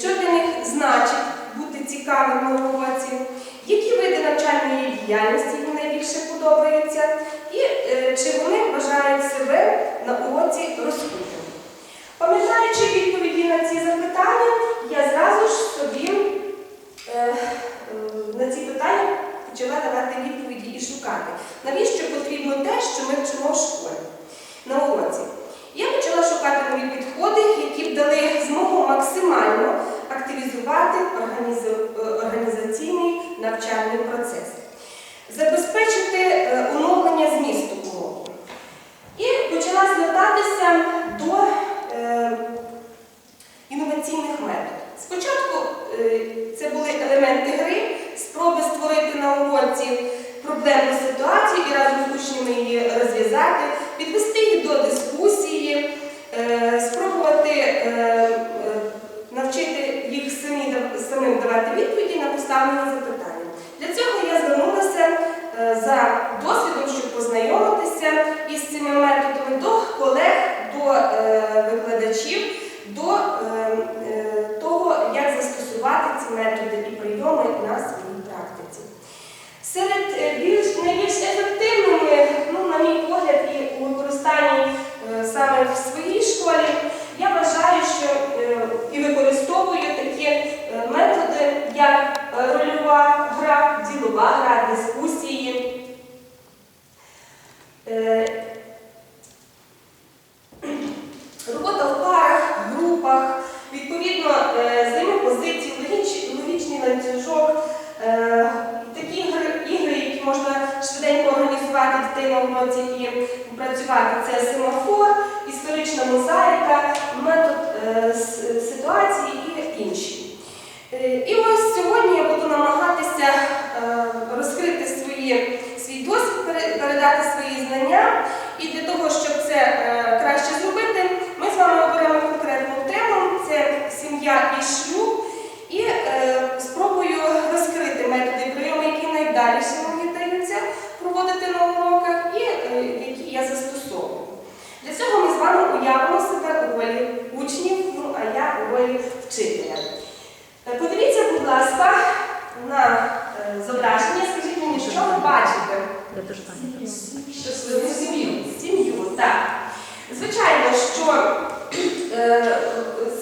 що для них значить бути цікавим на уроці, які види навчальної діяльності їм найбільше подобаються, і е, чи вони вважають себе на уроці розкрутими. Пам'ятаючи відповіді на ці запитання, я зразу ж собі е, е, на ці питання почала давати відповіді і шукати, навіщо потрібно те, що ми вчимо в школі на уроці. Я почала шукати нові підходи, які б дали І ось сьогодні я буду намагатися е, розкрити свої, свій досвід, передати свої знання. І для того, щоб це е, краще зробити, ми з вами оберемо конкретну тему це сім'я і шлюб. І е, спробую розкрити методи і прийоми, які найдалі мені даються проводити на уроках, і е, які я застосовую. Для цього ми з вами уявимо себе у ролі учнів, ну а я у ролі вчителя. Ласка, на е, зображення. Скажіть мені, що ви бачите? Щасливу сім'ю. Сім'ю, так. Звичайно, що е,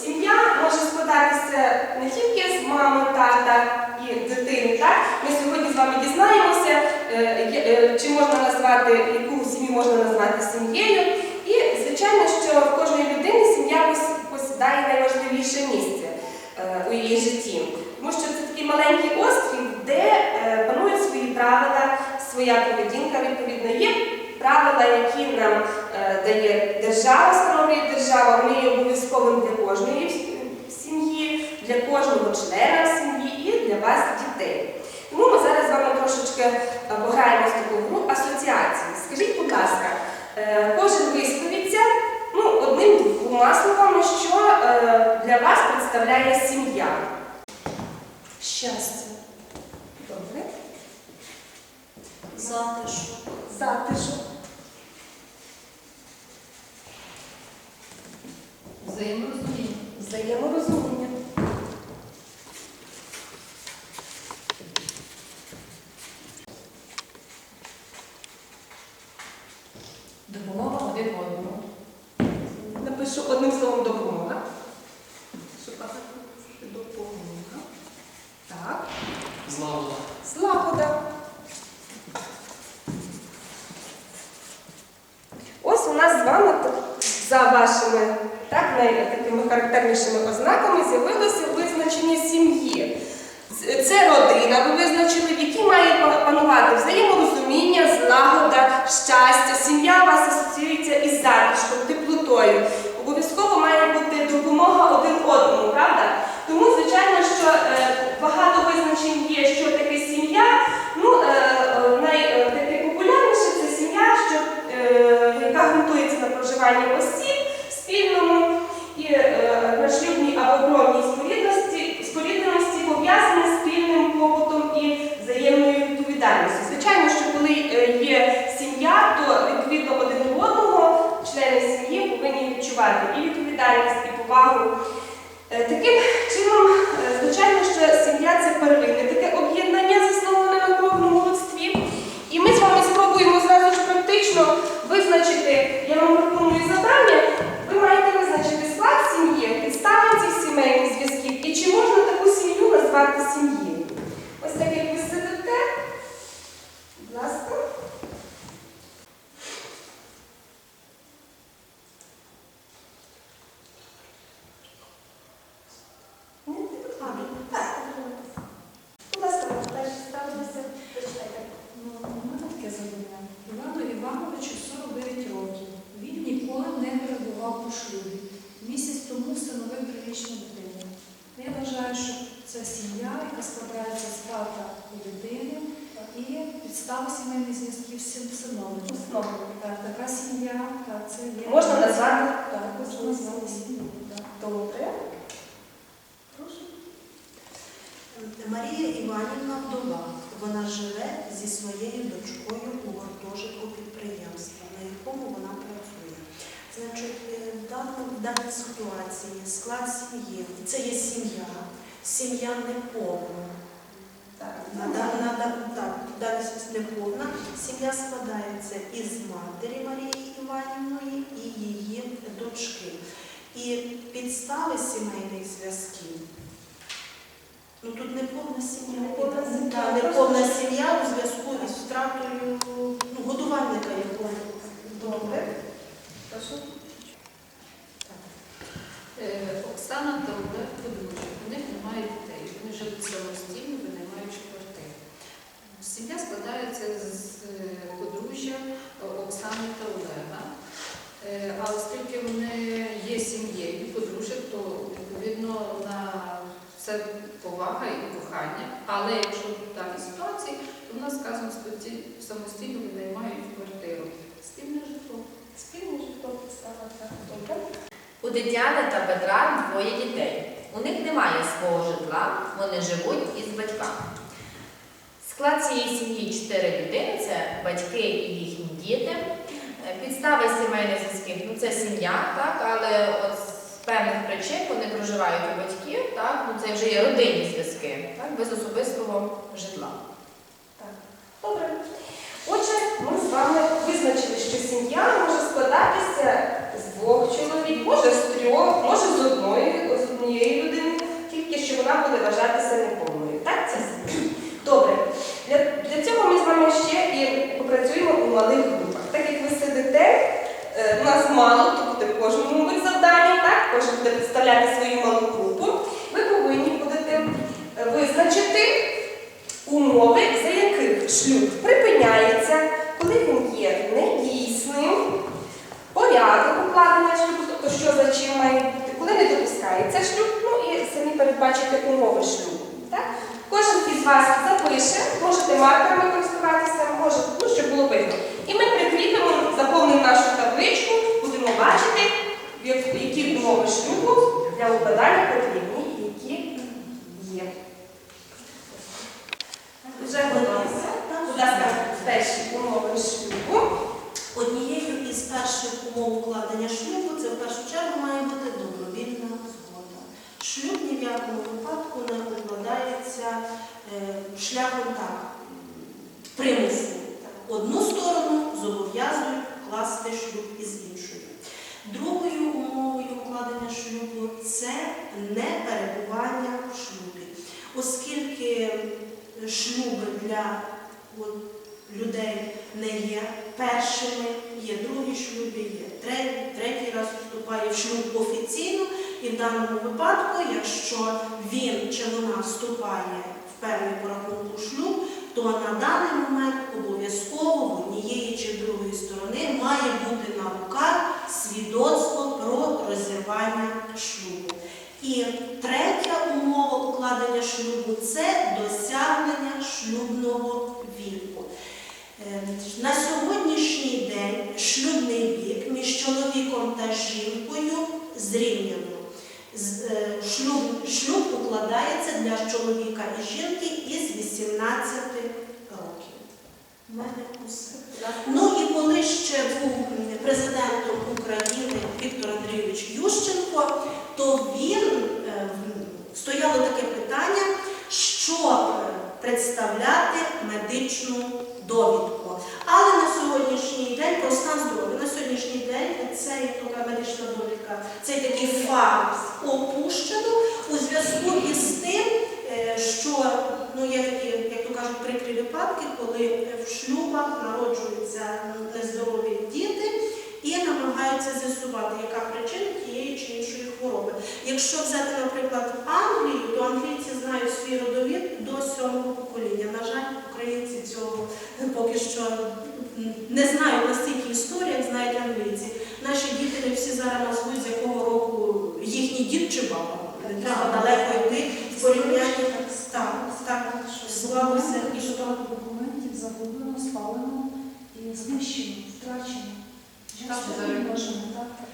сім'я може складатися не тільки з мами, тата і дитини. Так? Ми сьогодні з вами дізнаємося, е, е, чи можна назвати, яку сім'ю можна назвати сім'єю. І, звичайно, що в кожної людини сім'я посідає найважливіше місце е, у її житті. Тому що це такий маленький острів, де е, панують свої правила, своя поведінка, відповідно, є правила, які нам е, дає держава, встановлює держава, вони є обов'язковим для кожної сім'ї, для кожного члена сім'ї і для вас, дітей. Тому ми зараз з вами трошечки е, пограємо з таку гру асоціації. Скажіть, будь ласка, кожен висповіться ну, одним-двома словами, що для вас представляє сім'я. Щастя. Добре. Затишок, Затишок. взаєморозуміння, Взаєморозуміння. допомога один одному, Напишу одним словом допомога. Шукати допомога. Так. Злагода. Злагода. Ось у нас з вами за вашими так, найтакими характернішими ознаками з'явилося визначення сім'ї. Це- родина, ви визначили, в якій має панувати взаєморозуміння, злагода, щастя. Сім'я вас асоціюється із затишком, теплотою. Обов'язково має бути допомога один одному, правда? Тому, звичайно, що е, багато визначень є, що таке сім'я. Ну, е, е, найпопулярніше це сім'я, що, е, яка ґрунтується на проживанні осіб спільному і е, на шлюбній або бромній спорідності, спорідненості пов'язані з спільним побутом і взаємною відповідальністю. Звичайно, що коли е, є сім'я, то відповідно один до одного члени сім'ї повинні відчувати і відповідальність, і повагу. Е, Таким чином, е, звичайно, що сім'я це первинне таке об'єднання, засноване на кровному родстві. І ми з вами спробуємо зразу ж практично визначити, я вам пропоную завдання, ви маєте визначити склад сім'ї, підстави цих сімейних зв'язків і чи можна таку сім'ю назвати сім'єю. Ось так як ви сидите, будь ласка. Ні, ти А, Так. Будь ласка, далі ставилися, почитайте. Ну, у мене таке завдання. Івану Івановичу 49 років. Він ніколи не перебував у шлюбі. Місяць тому встановив прилічну дитину. Я вважаю, що це сім'я, яка складається з тата і дитини, і підстава сімейних зв'язків всім встановлені. Основно. Так, така сім'я, так, це є. Можна назвати? Так, можна назвати сім'єю. так. Добре. Прошу. Марія Іванівна вдова. Вона живе зі своєю дочкою у гуртожитку підприємства, на якому вона працює. Значить, е, в даній ситуації склад сім'ї це є сім'я, сім'я неповна. Так, далі неповна. Сім'я складається із матері Марії Іванівної і її дочки. І підстави сімейних зв'язків. Ну тут неповна сім'я. Неповна сім'я. Так, неповна сім'я у зв'язку із втратою ну, годувальника якого. Добре. Прошу. Е, Оксана та Олег подружжя. У них немає дітей. Вони живуть самостійно, винаймаючи квартиру. Сім'я складається з е, подружжя Оксани та Олега. Е, А оскільки вони є сім'єю подружжя, то відповідно на це повага і кохання. Але якщо в даній ситуації, то в нас сказано «Споті- самостійно винаймають квартиру. Спільне житло. Спільний житло підстава. Так. Добре. У Тетяни та Петра двоє дітей. У них немає свого житла, вони живуть із батьками. Склад цієї сім'ї чотири людини це батьки і їхні діти. Підстави сімейних зв'язків ну це сім'я, так, але от певних причин вони проживають у батьків, так, ну це вже є родинні зв'язки, так, без особистого житла. Так. Добре. Отже, ми з вами визначили, що сім'я може складатися з двох чоловік, може з трьох, може з одної, з однієї людини, тільки що вона буде вважатися неповною. Так, це. Добре. Для, для цього ми з вами ще і попрацюємо у малих групах. Так як ви сидите, е, нас мало, то буде в кожному вид завдання? Кожен буде представляти свою малу групу. Ви повинні будете е, визначити умови, за яких шлюб припиняється, коли він є недійсним, порядок укладення шлюбу, тобто що за чим має бути, коли не допускається шлюб, ну і самі передбачите умови шлюбу. Так? Кожен із вас запише, можете маркерами користуватися, може, ну, щоб було видно. І ми прикріпимо, заповнимо нашу табличку, будемо бачити, в як- які умови шлюбу для укладання потрібні і які є. Вже готові. Будь ласка, перші умови шлюбу. Однією із перших умов укладення шлюбу це в першу чергу має бути добровільна згода. Шлюб ні в якому випадку не укладається е, шляхом так, примусу. Одну сторону зобов'язують класти шлюб із іншою. Другою умовою укладення шлюбу це не перебування в шлюбі, оскільки шлюби для от, людей не є першими є другі шлюби, є третій, третій раз вступає в шлюб офіційно, і в даному випадку, якщо він чи вона вступає в певний по рахунку шлюб, то на даний момент обов'язково в однієї чи другої сторони має бути на руках свідоцтво про розірвання шлюбу. І третя умова укладення шлюбу це досягнення шлюбного віку. Е, На сьогоднішній день шлюбний вік між чоловіком та жінкою зрівняно. Е, Шлюб, шлюб укладається для чоловіка і жінки із 18 років. Ну і коли ще був президентом України Віктор Андрійович Ющенко, то він е, стояло таке питання, щоб е, представляти медичну довідку. Але на сьогоднішній день про стан здоров'я, на сьогоднішній день цей така медична довідка, цей такий факт опущено у зв'язку із тим, е, що ну, є такі, як то кажуть, прикрі випадки, коли в шлюбах народжуються нездорові діти і намагаються з'ясувати, яка причина тієї чи іншої хвороби. Якщо взяти, наприклад, Англію, то англійці знають свій родовід до сьомого покоління. На жаль, українці цього поки що не знають настільки історії, як знають англійці. Наші діти не всі зараз назвуть, з якого року їхній дід чи баба. Не треба далеко йти в порівнянні. Так, так, склалося і що багато документів загублено, спалено і знищено, втрачено.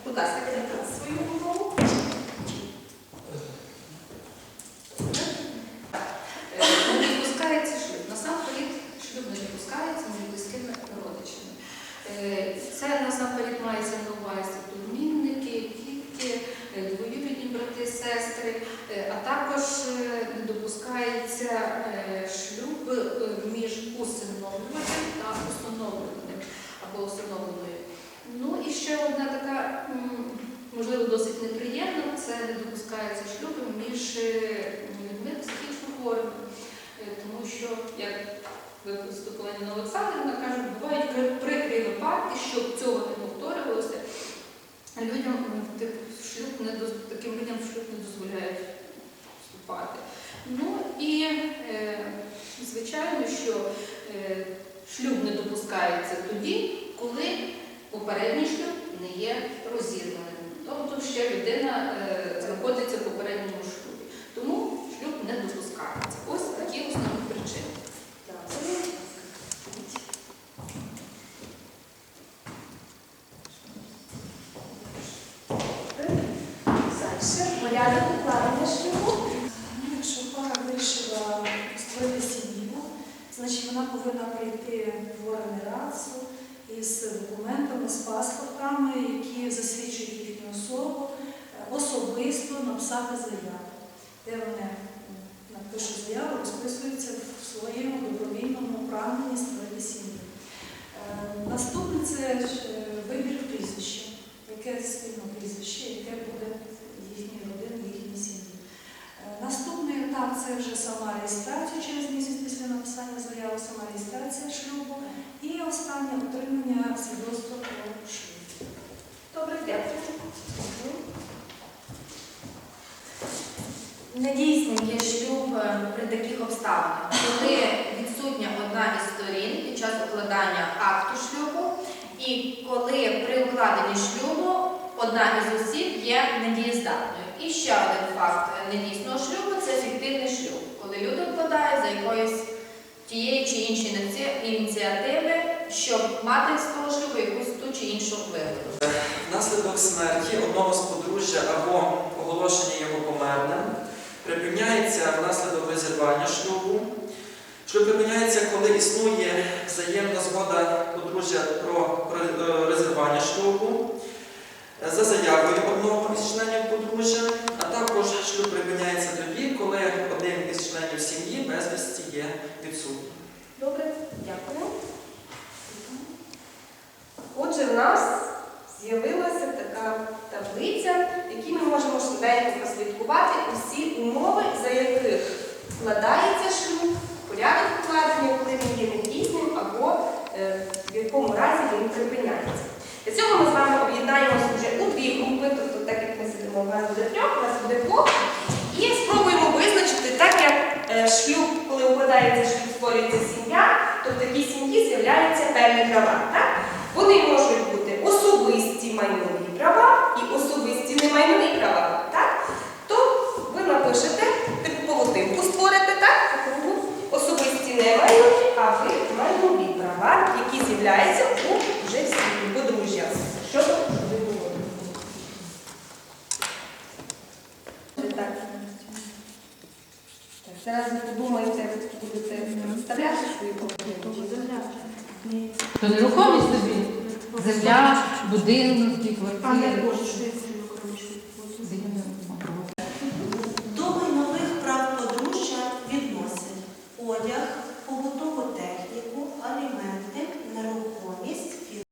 Будь ласка, свою умову. Е, Не допускається шлюб. Насамперед шлюб не допускається між близькими родичами. Е, Це насамперед мається на увазі племінники, тітки, е, двоюрідні брати, сестри, е, а також е, не допускається е, шлюб е, між усиновлювачем та установленим або установленою. Ну і ще одна така, м, можливо, досить неприємна, це не допускається шлюби між е, людьми психічно хворими. Е, Тому що, як виступила Ніна Олександрівна, кажуть, бувають при- прикрі випадки, щоб цього не повторювалося. Людям шлюб не доз- таким людям шлюб не дозволяють вступати. Ну і е, звичайно, що шлюб не допускається тоді, коли попередній шлюб не є розірваним. Тобто ще людина е, знаходиться в попередньому шлюбі. Тому шлюб не допускається. Ось такі основні причини. Порядок укладення шлюбу. Ну, Якщо пара вирішила створити сім'ю, значить вона повинна прийти в органи РАЦУ із документами, з паспортами, які засвідчують написати заяву, де вони напишуть заяву, розписуються в своєму добровільному прагненні створити сім'ю. Е, Наступне це е, вибір прізвища, яке спільне прізвище, яке буде їхньої родини, їхній сім'ї. Е, Наступний етап це вже сама реєстрація через місяць після написання заяви, сама реєстрація шлюбу і останнє отримання свідоцтва про шлюб. Добре, дякую. Мгм. Недійсним є шлюб е, при таких обставинах, коли відсутня одна із сторін під час укладання акту шлюбу, і коли при укладенні шлюбу одна із осіб є недієздатною. І ще один факт недійсного шлюбу це фіктивний шлюб, коли люди укладають за якоїсь тієї чи іншої ініціативи, щоб мати з того шлюбу якусь ту чи іншу вигоду. Внаслідок смерті одного з подружжя або оголошення його померлим припиняється внаслідок розірвання шлюбу. Шлюб припиняється, коли існує взаємна згода подружжя про е, розірвання шлюбу е, за заявою одного із членів подружжя, а також шлюб припиняється тоді, коли один із членів сім'ї безвісті є відсутнім. Добре, дякую. Отже, в нас з'явилася така таблиця, в якій ми можемо швиденько прослідкувати усі умови, за яких складається шлюб, порядок укладення, коли він є недійсним або е, в якому разі він припиняється. Для цього ми з вами об'єднаємося вже у дві групи, тобто так як ми сидимо, у нас буде трьох, у нас буде двох. І спробуємо визначити, так як е, шлюб, коли укладається шлюб, створюється сім'я, то в такій сім'ї з'являються певні права. Вони можуть бути особисті майнові права і особисті немайнові права. Так? То ви напишете таку павутинку створите, так? по кругу. Особисті не майнові, а ви майнові права, які з'являються у вже сім'ї подружжя. Що тут ви говорите? Так. Так, зараз ви подумайте, будете вставляти свої павутинки. Нерухомість тобі. Земля, будинки, квартири.